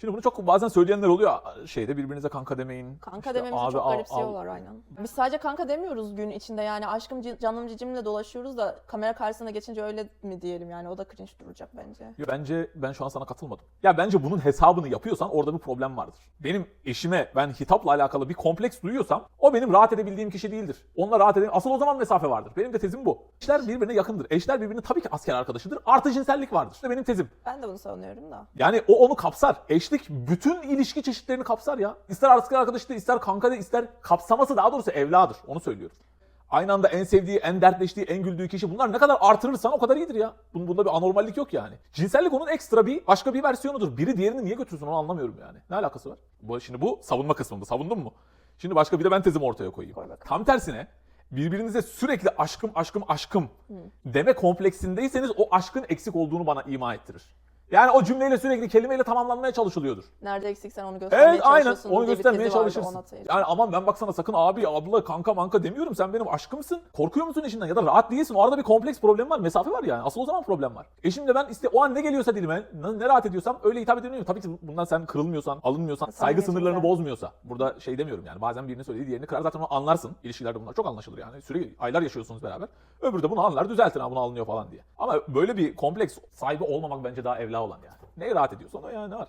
Şimdi bunu çok bazen söyleyenler oluyor. Şeyde birbirinize kanka demeyin. Kanka İşte dememizi abi, çok garipsiyorlar aynen. Biz sadece kanka demiyoruz gün içinde yani aşkım canım cicimle dolaşıyoruz da kamera karşısına geçince öyle mi diyelim yani o da cringe duracak bence. Yo, Bence ben şu an sana katılmadım. Ya bence bunun hesabını yapıyorsan orada bir problem vardır. Benim eşime ben hitapla alakalı bir kompleks duyuyorsam o benim rahat edebildiğim kişi değildir. Onunla rahat edeyim. Asıl o zaman mesafe vardır. Benim de tezim bu. Eşler birbirine yakındır. Eşler birbirine tabii ki asker arkadaşıdır. Artı cinsellik vardır. İşte benim tezim. Ben de bunu savunuyorum da. Yani o onu kapsar. Eşlik bütün ilişki çeşitlerini kapsar ya. İster asker arkadaşı de, ister kanka da, ister kapsaması daha doğrusu evladır. Onu söylüyorum. Aynı anda en sevdiği, en dertleştiği, en güldüğü kişi bunlar ne kadar artırırsan o kadar iyidir ya. Bun- Bunda bir anormallik yok yani. Cinsellik onun ekstra bir başka bir versiyonudur. Biri diğerini niye götürsün onu anlamıyorum yani. Ne alakası var? Bu, şimdi bu savunma kısmında. Savundun mu? Şimdi başka bir de ben tezimi ortaya koyayım. Koy bakalım. Tam tersine birbirinize sürekli aşkım aşkım aşkım deme kompleksindeyseniz o aşkın eksik olduğunu bana ima ettirir. Yani o cümleyle sürekli kelimeyle tamamlanmaya çalışılıyordur. Nerede eksiksen onu göstermeye Evet aynen onu göstermeye vardı, çalışırsın. Yani aman ben baksana sakın abi abla kanka manka demiyorum sen benim aşkımsın. Korkuyor musun eşinden ya da rahat değilsin. O arada bir kompleks problem var mesafe var yani. Asıl o zaman problem var. Eşimle ben işte o an ne geliyorsa dilime ne, ne rahat ediyorsam öyle hitap edebiliyorum. Tabii ki bundan sen kırılmıyorsan alınmıyorsan saygı Samimiyetimiz sınırlarını var. bozmuyorsa. Burada şey demiyorum yani bazen birinin söylediği diğerini kırar zaten onu anlarsın. İlişkilerde bunlar çok anlaşılır yani. Sürekli aylar yaşıyorsunuz beraber. Öbürü de bunu anlar düzeltin ha bunu alınıyor falan diye. Ama böyle bir kompleks sahibi olmamak bence daha olan yani. Ne rahat ediyorsan o yani var.